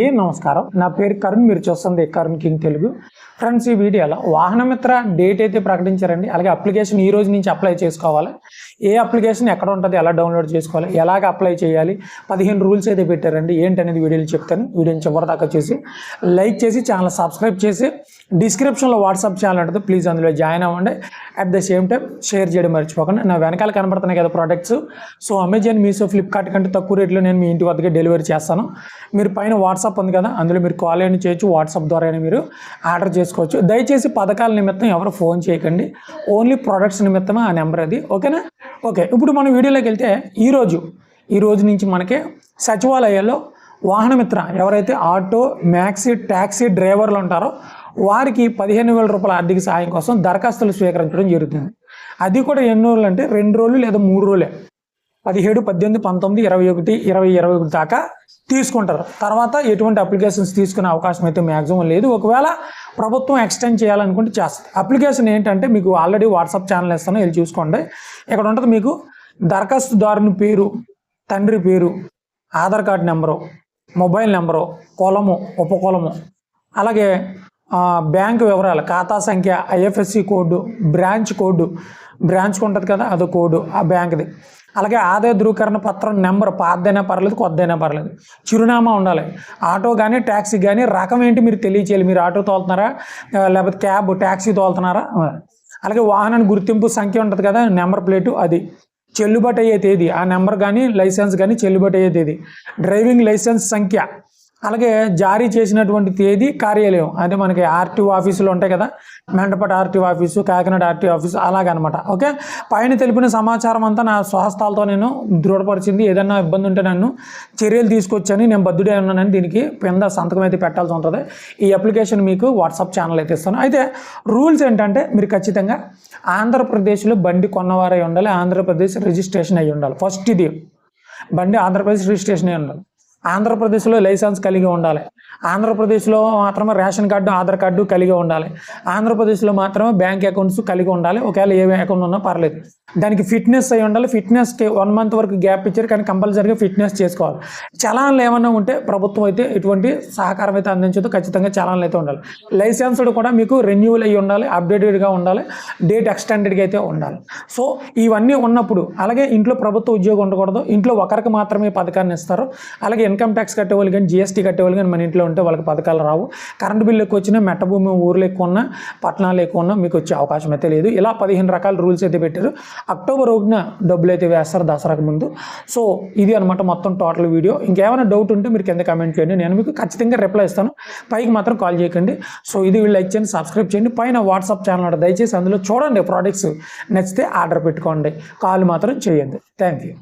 ఏ నమస్కారం. నా పేరు కరుణ్ మీరు చూస్తుంది కరుణ్ కింగ్ తెలుగు. ఫ్రెండ్స్ ఈ వీడియోలో వాహనమిత్ర డేట్ అయితే ప్రకటించారండి. అలాగే అప్లికేషన్ ఈ రోజు నుంచి అప్లై చేసుకోవాలి. ఏ అప్లికేషన్ ఎక్కడ ఉంటుంది ఎలా డౌన్లోడ్ చేసుకోవాలి ఎలాగ అప్లై చేయాలి పదిహేను రూల్స్ అయితే పెట్టారండి. ఏంటనేది వీడియోలు చెప్తాను. వీడియోని చివరి దాకా చేసి లైక్ చేసి ఛానల్ సబ్స్క్రైబ్ చేసి డిస్క్రిప్షన్లో వాట్సాప్ ఛానల్ ఉంటుంది. ప్లీజ్ అందులో జాయిన్ అవ్వండి. At the same time share చేయడం మర్చిపోకండి. నా వెనకాల కనబడుతున్నాయి కదా products so Amazon Meesho Flipkart కంటే తక్కువ రేట్లో నేను మీ ఇంటి వద్దకే డెలివరీ చేస్తాను. మీరు పైన వాట్సాప్ ఉంది కదా అందులో మీరు కాల్ అయినా చేయొచ్చు వాట్సాప్ ద్వారా అయినా మీరు ఆర్డర్ చేసుకోవచ్చు. దయచేసి పథకాల నిమిత్తం ఎవరు ఫోన్ చేయకండి. ఓన్లీ ప్రొడక్ట్స్ నిమిత్తమే ఆ నెంబర్ అది. ఓకేనా? ఓకే ఇప్పుడు మనం వీడియోలోకి వెళ్తే ఈరోజు ఈ రోజు నుంచి మనకి సచివాలయాల్లో వాహనమిత్ర ఎవరైతే ఆటో మ్యాక్సీ ట్యాక్సీ డ్రైవర్లు ఉంటారో వారికి పదిహేను వేల రూపాయల ఆర్థిక సహాయం కోసం దరఖాస్తులు స్వీకరించడం జరుగుతుంది. అది కూడా ఎన్ని రోజులు అంటే రెండు రోజులు లేదా మూడు రోజులే. పదిహేడు పద్దెనిమిది పంతొమ్మిది ఇరవై ఒకటి ఇరవై ఇరవై ఒకటి దాకా తీసుకుంటారు. తర్వాత ఎటువంటి అప్లికేషన్స్ తీసుకునే అవకాశం అయితే మ్యాక్సిమం లేదు. ఒకవేళ ప్రభుత్వం ఎక్స్టెండ్ చేయాలనుకుంటే చేస్తుంది. అప్లికేషన్ ఏంటంటే మీకు ఆల్రెడీ వాట్సాప్ ఛానల్ ఇస్తాను వెళ్ళి చూసుకోండి. ఇక్కడ ఉంటుంది మీకు దరఖాస్తుదారుని పేరు తండ్రి పేరు Aadhaar card number mobile number కులము ఉపకులము అలాగే బ్యాంక్ వివరాలు ఖాతా సంఖ్య ఐఎఫ్ఎస్సి కోడ్ బ్రాంచ్ కోడ్ బ్రాంచ్కి ఉంటుంది కదా అదో కోడ్ ఆ బ్యాంక్ది. అలాగే ఆదాయ ధృవీకరణ పత్రం నెంబర్ పాతదైనా పర్లేదు కొద్దైనా పర్లేదు. చిరునామా ఉండాలి. ఆటో కానీ ట్యాక్సీ కానీ రకం ఏంటి మీరు తెలియచేయాలి? మీరు ఆటో తోలుతున్నారా? లేకపోతే క్యాబ్ ట్యాక్సీ తోలుతున్నారా? అలాగే వాహనాన్ని గుర్తింపు సంఖ్య ఉంటుంది కదా నెంబర్ ప్లేటు అది. చెల్లుబాటు అయ్యే తేదీ ఆ నెంబర్ కానీ లైసెన్స్ కానీ చెల్లుబాటు అయ్యే తేదీ. డ్రైవింగ్ లైసెన్స్ సంఖ్య. అలాగే జారీ చేసినటువంటి తేదీ కార్యాలయం. అంటే మనకి ఆర్టీఓ ఆఫీసులు ఉంటాయి కదా. మెండపట్ RTO office Kakinada RTO office అలాగనమాట. ఓకే? పైన తెలిపిన సమాచారం అంతా నా స్వహస్తాలతో నేను దృఢపరిచింది. ఏదైనా ఇబ్బంది ఉంటే నన్ను చర్యలు తీసుకొచ్చని నేను బద్దుడే ఉన్నానని దీనికి కింద సంతకం అయితే పెట్టాల్సి ఉంటుంది. ఈ అప్లికేషన్ మీకు వాట్సాప్ ఛానల్ అయితే ఇస్తాను. అయితే రూల్స్ ఏంటంటే మీరు ఖచ్చితంగా ఆంధ్రప్రదేశ్లో బండి కొన్నవారై ఉండాలి. ఆంధ్రప్రదేశ్ రిజిస్ట్రేషన్ అయ్యి ఉండాలి. ఫస్ట్ ఇది. బండి ఆంధ్రప్రదేశ్ రిజిస్ట్రేషన్ అయి ఉండాలి. ఆంధ్రప్రదేశ్లో లైసెన్స్ కలిగి ఉండాలి. ఆంధ్రప్రదేశ్లో మాత్రమే రేషన్ కార్డు ఆధార్ కార్డు కలిగి ఉండాలి. ఆంధ్రప్రదేశ్లో మాత్రమే బ్యాంక్ అకౌంట్స్ కలిగి ఉండాలి. ఒకవేళ ఏ అకౌంట్ ఉన్నా పర్లేదు. దానికి ఫిట్నెస్ అయి ఉండాలి. ఫిట్నెస్కి వన్ మంత్ వరకు గ్యాప్ ఇచ్చారు కానీ కంపల్సరీగా ఫిట్నెస్ చేసుకోవాలి. చలాన్లు ఏమన్నా ఉంటే ప్రభుత్వం అయితే ఎటువంటి సహకారం అయితే అందించదు ఖచ్చితంగా చలాన్లు అయితే ఉండాలి. లైసెన్స్డ్ కూడా మీకు రెన్యూవల్ అయ్యి ఉండాలి అప్డేటెడ్గా ఉండాలి డేట్ ఎక్స్టెండెడ్గా అయితే ఉండాలి. సో ఇవన్నీ ఉన్నప్పుడు అలాగే ఇంట్లో ప్రభుత్వ ఉద్యోగం ఉండకూడదు. ఇంట్లో ఒకరికి మాత్రమే పథకాన్ని ఇస్తారు. అలాగే ఇన్కమ్ ట్యాక్స్ కట్టేవాళ్ళు కానీ జిఎస్టీ కట్టేవాళ్ళు కానీ మన ఇంట్లో ఉంటే వాళ్ళకి పథకాలు రావు. కరెంటు బిల్లు ఎక్కువ వచ్చినా మెట్ట భూమి ఊర్లు ఎక్కువ ఉన్నా పట్టణాలు ఎక్కువ ఉన్నా మీకు వచ్చే అవకాశం అయితే లేదు. ఇలా పదిహేను రకాల రూల్స్ అయితే పెట్టారు. అక్టోబర్ ఒకటిన డబ్బులు అయితే వేస్తారు దసరాకు ముందు. సో ఇది అనమాట మొత్తం టోటల్ వీడియో ఇంకేమైనా డౌట్ ఉంటే మీరు కింద కమెంట్ చేయండి. నేను మీకు ఖచ్చితంగా రిప్లై ఇస్తాను. పైకి మాత్రం కాల్ చేయకండి. సో ఇది లైక్ చేయండి సబ్స్క్రైబ్ చేయండి. పైన వాట్సాప్ ఛానల్ దయచేసి అందులో చూడండి ప్రోడక్ట్స్ నచ్చితే ఆర్డర్ పెట్టుకోండి. కాల్ మాత్రం చేయండి. Thank you